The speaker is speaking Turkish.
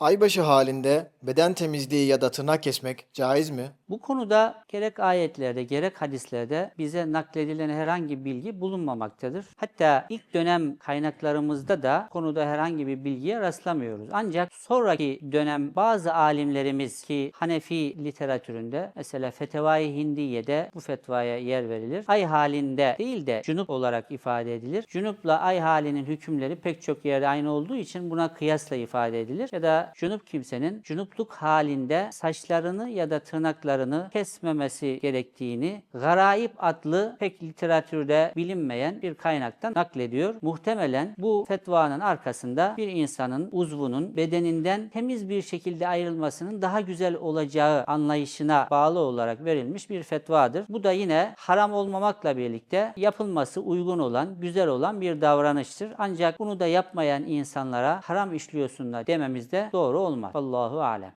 Aybaşı halinde beden temizliği ya da tırnak kesmek caiz mi? Bu konuda gerek ayetlerde gerek hadislerde bize nakledilen herhangi bir bilgi bulunmamaktadır. Hatta ilk dönem kaynaklarımızda da konuda herhangi bir bilgiye rastlamıyoruz. Ancak sonraki dönem bazı alimlerimiz ki Hanefi literatüründe mesela Fetevai Hindiye'de bu fetvaya yer verilir. Ay halinde değil de cunup olarak ifade edilir. Cunupla ay halinin hükümleri pek çok yerde aynı olduğu için buna kıyasla ifade edilir. Ya da cunup kimsenin cunupluk halinde saçlarını ya da tırnaklarını kesmemesi gerektiğini Garaib adlı pek literatürde bilinmeyen bir kaynaktan naklediyor. Muhtemelen bu fetvanın arkasında bir insanın uzvunun bedeninden temiz bir şekilde ayrılmasının daha güzel olacağı anlayışına bağlı olarak verilmiş bir fetvadır. Bu da yine haram olmamakla birlikte yapılması uygun olan, güzel olan bir davranıştır. Ancak bunu da yapmayan insanlara haram işliyorsunlar dememiz de doğru olmaz. Allahu alem.